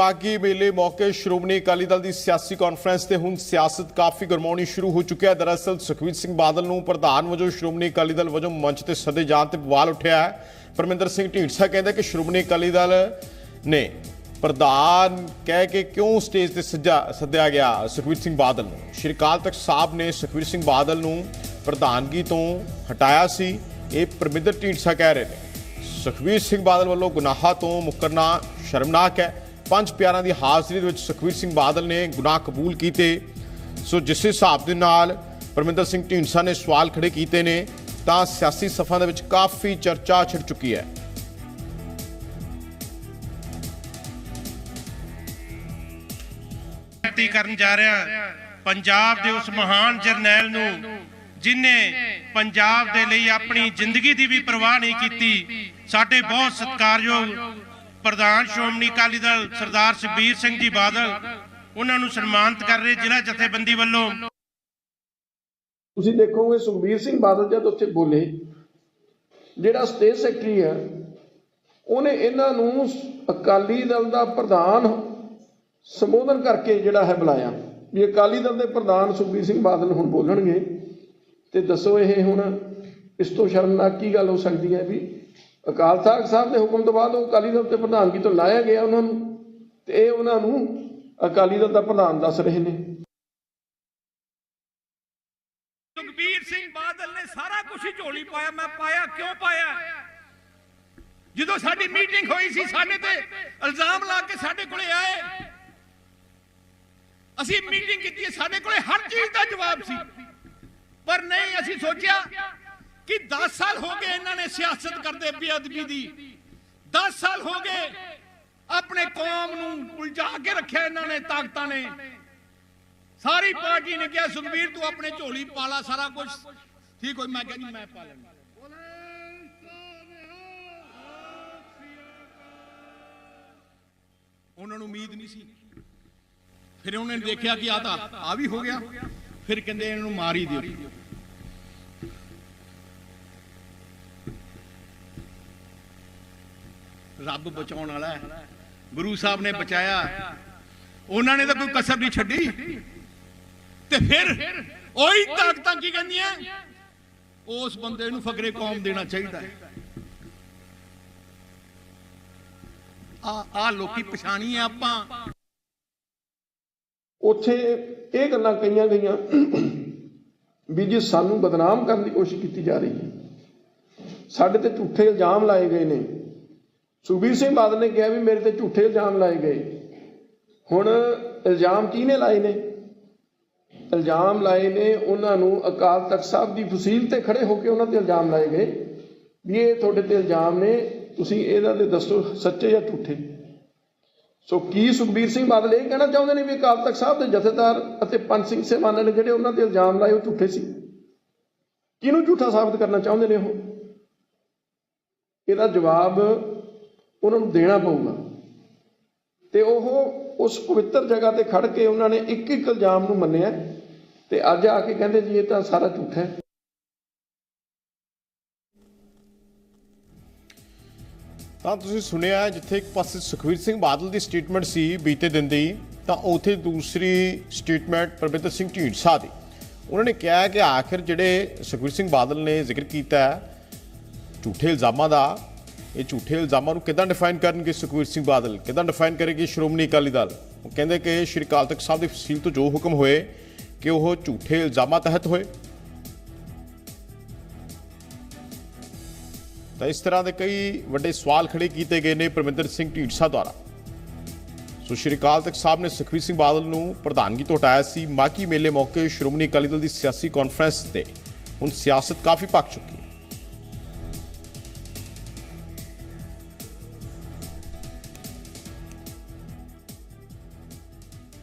ਬਾਗੀ ਮੇਲੇ ਮੌਕੇ ਸ਼੍ਰੋਮਣੀ ਅਕਾਲੀ ਦਲ ਦੀ ਸਿਆਸੀ ਕਾਨਫਰੰਸ ਤੇ ਹੁਣ ਸਿਆਸਤ ਕਾਫੀ ਗਰਮਾਉਣੀ ਸ਼ੁਰੂ ਹੋ ਚੁੱਕਿਆ ਹੈ। ਦਰਅਸਲ ਸੁਖਵੀਰ ਸਿੰਘ ਬਾਦਲ ਨੂੰ ਪ੍ਰਧਾਨ ਵਜੋਂ ਸ਼੍ਰੋਮਣੀ ਅਕਾਲੀ ਦਲ ਵਜੋਂ ਮੰਚ ਤੇ ਸੱਦੇ ਜਾਣ ਤੇ ਬਵਾਲ ਉੱਠਿਆ ਹੈ। ਪਰਮਿੰਦਰ ਸਿੰਘ ਢੀਂਡਸਾ ਕਹਿੰਦਾ ਕਿ ਸ਼੍ਰੋਮਣੀ ਅਕਾਲੀ ਦਲ ਨੇ ਪ੍ਰਧਾਨ ਕਹਿ ਕੇ ਕਿਉਂ ਸਟੇਜ ਤੇ ਸੱਜਾ ਸੱਦਿਆ ਗਿਆ ਸੁਖਵੀਰ ਸਿੰਘ ਬਾਦਲ ਨੂੰ? ਸ਼੍ਰੀ ਅਕਾਲ ਤਖਤ ਸਾਹਿਬ ਨੇ ਸੁਖਵੀਰ ਸਿੰਘ ਬਾਦਲ ਨੂੰ ਪ੍ਰਧਾਨਗੀ ਤੋਂ ਹਟਾਇਆ ਸੀ। ਇਹ ਪਰਮਿੰਦਰ ਢੀਂਡਸਾ ਕਹਿ ਰਹੇ ਨੇ। ਸੁਖਵੀਰ ਸਿੰਘ ਬਾਦਲ ਵੱਲੋਂ ਗੁਨਾਹਾਂ ਤੋਂ ਮੁਕਰਨਾ ਸ਼ਰਮਨਾਕ ਹੈ। ਪੰਜ ਪਿਆਰਾਂ ਦੀ ਹਾਜ਼ਰੀ ਦੇ ਵਿੱਚ ਸੁਖਵੀਰ ਸਿੰਘ ਬਾਦਲ ਨੇ ਗੁਨਾਹ ਕਬੂਲ ਕੀਤੇ। ਸੋ ਜਿਸ ਹਿਸਾਬ ਦੇ ਨਾਲ ਪਰਮਿੰਦਰ ਸਿੰਘ ਢੀਂਡਸਾ ਨੇ ਸਵਾਲ ਖੜੇ ਕੀਤੇ ਨੇ, ਤਾਂ ਸਿਆਸੀ ਸਫਾ ਦੇ ਵਿੱਚ ਕਾਫੀ ਚਰਚਾ ਛਿੜ ਚੁੱਕੀ ਹੈ। ਬੇਨਤੀ ਕਰਨ ਜਾ ਰਿਹਾ, ਪੰਜਾਬ ਦੇ ਉਸ ਮਹਾਨ ਜਰਨੈਲ ਨੂੰ, ਜਿਨੇ ਪੰਜਾਬ ਦੇ ਲਈ ਆਪਣੀ ਜ਼ਿੰਦਗੀ ਦੀ ਵੀ ਪਰਵਾਹ ਨਹੀਂ ਕੀਤੀ, ਸਾਡੇ ਬਹੁਤ ਸਤਿਕਾਰਯੋਗ ਪ੍ਰਧਾਨ ਸ਼੍ਰੋਮਣੀ ਅਕਾਲੀ ਦਲ ਸਰਦਾਰ ਸੁਖਬੀਰ ਸਿੰਘ ਜੀ ਬਾਦਲ ਉਹਨਾਂ ਨੂੰ ਸਨਮਾਨਿਤ ਕਰ ਰਹੇ ਜ਼ਿਲ੍ਹਾ ਜਥੇਬੰਦੀ ਵੱਲੋਂ। ਤੁਸੀਂ ਦੇਖੋਗੇ ਸੁਖਬੀਰ ਸਿੰਘ ਬਾਦਲ ਜਦ ਉੱਥੇ ਬੋਲੇ, ਜਿਹੜਾ ਸਟੇਟ ਸੈਕਟਰੀ ਹੈ, ਉਹਨੇ ਇਹਨਾਂ ਨੂੰ ਅਕਾਲੀ ਦਲ ਦਾ ਪ੍ਰਧਾਨ ਸੰਬੋਧਨ ਕਰਕੇ ਜਿਹੜਾ ਹੈ ਬੁਲਾਇਆ। ਵੀ ਅਕਾਲੀ ਦਲ ਦੇ ਪ੍ਰਧਾਨ ਸੁਖਬੀਰ ਸਿੰਘ ਬਾਦਲ ਹੁਣ ਬੋਲਣਗੇ। ਤੇ ਦੱਸੋ ਇਹ ਹੁਣ ਇਸ ਤੋਂ ਸ਼ਰਮਨਾਕ ਕੀ ਗੱਲ ਹੋ ਸਕਦੀ ਹੈ ਵੀ ਅਕਾਲ ਤਖਤ ਸਾਹਿਬ ਦੇ ਹੁਕਮ ਤੋਂ ਬਾਅਦ ਉਹ ਅਕਾਲੀ ਦਲ ਤੇ ਪ੍ਰਧਾਨਗੀ ਤੋਂ ਲਾਇਆ ਗਿਆ ਉਹਨਾਂ ਨੂੰ ਤੇ ਇਹ ਉਹਨਾਂ ਨੂੰ ਅਕਾਲੀ ਦਲ ਦਾ ਪ੍ਰਧਾਨ ਦੱਸ ਰਹੇ ਨੇ। ਸੁਖਬੀਰ ਸਿੰਘ ਬਾਦਲ ਨੇ ਸਾਰਾ ਕੁਝ ਝੋਲੀ ਪਾਇਆ, ਮੈਂ ਪਾਇਆ, ਕਿਉਂ ਪਾਇਆ? ਜਦੋਂ ਸਾਡੀ ਮੀਟਿੰਗ ਹੋਈ ਸੀ, ਸਾਡੇ ਤੇ ਇਲਜ਼ਾਮ ਲਾ ਕੇ ਸਾਡੇ ਕੋਲੇ ਆਏ। ਅਸੀਂ ਮੀਟਿੰਗ ਕੀਤੀ ਸਾਡੇ ਕੋਲੇ ਹਰ ਚੀਜ਼ ਦਾ ਜਵਾਬ ਸੀ। ਪਰ ਨਹੀਂ, ਅਸੀਂ ਸੋਚਿਆ ਕਿ 10 ਸਾਲ ਹੋ ਗਏ ਇਹਨਾਂ ਨੇ ਸਿਆਸਤ ਕਰਦੇ ਬੇਅਦਬੀ ਦੀ। 10 ਸਾਲ ਹੋ ਗਏ ਆਪਣੇ ਕੌਮ ਨੂੰ ਉਲਝਾ ਕੇ ਰੱਖਿਆ ਇਹਨਾਂ ਨੇ, ਤਾਕਤਾਂ ਨੇ। ਸਾਰੀ ਪਾਰਟੀ ਨੇ ਕਿਹਾ, ਸੁਖਬੀਰ, ਤੂੰ ਆਪਣੇ ਝੋਲੀ ਪਾਲਾ ਸਾਰਾ ਕੁਝ ਠੀਕ ਹੋਈ, ਮੈਂ ਕਹਿੰਦੀ ਮੈਂ ਪਾ ਲੈਂਦਾ। ਉਹਨਾਂ ਨੂੰ ਉਮੀਦ ਨਹੀਂ ਸੀ। ਫਿਰ ਉਹਨੇ ਦੇਖਿਆ ਕਿ ਆ ਤਾਂ ਆ ਵੀ ਹੋ ਗਿਆ। ਫਿਰ ਕਹਿੰਦੇ, ਇਹਨਾਂ ਨੂੰ ਮਾਰ ਹੀ ਦਿਓ। ਰੱਬ ਬਚਾਉਣ ਵਾਲਾ ਹੈ। ਗੁਰੂ ਸਾਹਿਬ ਨੇ ਬਚਾਇਆ। ਉਹਨਾਂ ਨੇ ਤਾਂ ਕੋਈ ਕਸਰ ਨਹੀਂ ਛੱਡੀ। ਤੇ ਫਿਰ ਉਹੀ ਤਾਕਤਾਂ ਕੀ ਕਹਿੰਦੀਆਂ? ਉਸ ਬੰਦੇ ਨੂੰ ਫਕਰੇ ਕੌਮ ਦੇਣਾ ਚਾਹੀਦਾ ਹੈ। ਆ ਆ ਲੋਕੀ ਪਛਾਣੀ ਆ ਆਪਾਂ। ਉੱਥੇ ਇਹ ਗੱਲਾਂ ਕਹੀਆਂ ਗਈਆਂ ਵੀ ਜੇ ਸਾਨੂੰ ਬਦਨਾਮ ਕਰਨ ਦੀ ਕੋਸ਼ਿਸ਼ ਕੀਤੀ ਜਾ ਰਹੀ ਹੈ, ਸਾਡੇ ਤੇ ਝੂਠੇ ਇਲਜ਼ਾਮ ਲਾਏ ਗਏ ਨੇ। ਸੁਖਬੀਰ ਸਿੰਘ ਬਾਦਲ ਨੇ ਕਿਹਾ ਵੀ ਮੇਰੇ ਤੇ ਝੂਠੇ ਇਲਜ਼ਾਮ ਲਾਏ ਗਏ। ਹੁਣ ਇਲਜ਼ਾਮ ਕਿਹਨੇ ਲਾਏ ਨੇ? ਇਲਜ਼ਾਮ ਲਾਏ ਨੇ ਉਹਨਾਂ ਨੂੰ ਅਕਾਲ ਤਖਤ ਸਾਹਿਬ ਦੀ ਫਸੀਲ ਤੇ ਖੜੇ ਹੋ ਕੇ ਉਹਨਾਂ ਤੇ ਇਲਜ਼ਾਮ ਲਾਏ ਗਏ ਵੀ ਇਹ ਤੁਹਾਡੇ ਤੇ ਇਲਜ਼ਾਮ ਨੇ, ਤੁਸੀਂ ਇਹਦਾ ਤੇ ਦੱਸੋ ਸੱਚੇ ਜਾਂ ਝੂਠੇ। ਸੋ ਕੀ ਸੁਖਬੀਰ ਸਿੰਘ ਬਾਦਲ ਇਹ ਕਹਿਣਾ ਚਾਹੁੰਦੇ ਨੇ ਵੀ ਅਕਾਲ ਤਖਤ ਸਾਹਿਬ ਦੇ ਜਥੇਦਾਰ ਅਤੇ ਪੰਜ ਸਿੰਘ ਸੇਵਾਨਾਂ ਨੇ ਜਿਹੜੇ ਉਹਨਾਂ ਤੇ ਇਲਜ਼ਾਮ ਲਾਏ ਉਹ ਝੂਠੇ ਸੀ? ਕਿਹਨੂੰ ਝੂਠਾ ਸਾਬਤ ਕਰਨਾ ਚਾਹੁੰਦੇ ਨੇ ਉਹ? ਇਹਦਾ ਜਵਾਬ ਉਹਨਾਂ ਨੂੰ ਦੇਣਾ ਪਊਗਾ। ਤੇ ਉਹ ਉਸ ਪਵਿੱਤਰ ਜਗ੍ਹਾ ਤੇ ਖੜ ਕੇ ਉਹਨਾਂ ਨੇ ਇੱਕ ਇੱਕ ਇਲਜ਼ਾਮ ਨੂੰ ਮੰਨਿਆ ਤੇ ਅੱਜ ਆ ਕੇ ਕਹਿੰਦੇ ਜੀ ਇਹ ਤਾਂ ਸਾਰਾ ਝੂਠ ਹੈ। ਤਾਂ ਤੁਸੀਂ ਸੁਣਿਆ ਜਿੱਥੇ ਇੱਕ ਪਾਸੇ ਸੁਖਵੀਰ ਸਿੰਘ ਬਾਦਲ ਦੀ ਸਟੇਟਮੈਂਟ ਸੀ ਬੀਤੇ ਦਿਨ ਦੀ, ਤਾਂ ਉੱਥੇ ਦੂਸਰੀ ਸਟੇਟਮੈਂਟ ਪਰਮਿੰਦਰ ਸਿੰਘ ਢੀਂਡਸਾ ਦੀ। ਉਹਨਾਂ ਨੇ ਕਿਹਾ ਕਿ ਆਖਿਰ ਜਿਹੜੇ ਸੁਖਵੀਰ ਸਿੰਘ ਬਾਦਲ ਨੇ ਜ਼ਿਕਰ ਕੀਤਾ ਝੂਠੇ ਇਲਜ਼ਾਮਾਂ ਦਾ ਇਹ ਝੂਠੇ ਇਲਜ਼ਾਮਾਂ ਨੂੰ ਕਿਦਾਂ ਡਿਫਾਈਨ ਕਰਨਗੇ ਸੁਖਵੀਰ ਸਿੰਘ ਬਾਦਲ? ਕਿਦਾਂ ਡਿਫਾਈਨ ਕਰੇਗੀ ਸ਼੍ਰੋਮਣੀ ਅਕਾਲੀ ਦਲ? ਉਹ ਕਹਿੰਦੇ ਕਿ ਸ਼੍ਰੀ ਅਕਾਲ ਤਖਤ ਸਾਹਿਬ ਦੀ ਫਸੀਲ ਤੋਂ ਜੋ ਹੁਕਮ ਹੋਏ ਕਿ ਉਹ ਝੂਠੇ ਇਲਜ਼ਾਮਾਂ ਤਹਿਤ ਹੋਏ। ਤਾਂ ਇਸ ਤਰ੍ਹਾਂ ਦੇ ਕਈ ਵੱਡੇ ਸਵਾਲ ਖੜੇ ਕੀਤੇ ਗਏ ਨੇ ਪਰਮਿੰਦਰ ਸਿੰਘ ਢੀਂਡਸਾ ਦੁਆਰਾ। ਸੋ ਸ਼੍ਰੀ ਅਕਾਲ ਤਖਤ ਸਾਹਿਬ ਨੇ ਸੁਖਵੀਰ ਸਿੰਘ ਬਾਦਲ ਨੂੰ ਪ੍ਰਧਾਨਗੀ ਤੋਂ ਹਟਾਇਆ ਸੀ। ਮਾਕੀ ਮੇਲੇ ਮੌਕੇ ਸ਼੍ਰੋਮਣੀ ਅਕਾਲੀ ਦਲ ਦੀ ਸਿਆਸੀ ਕਾਨਫਰੰਸ ਤੇ ਹੁਣ ਸਿਆਸਤ ਕਾਫੀ ਪੱਕ ਚੁੱਕੀ ਹੈ।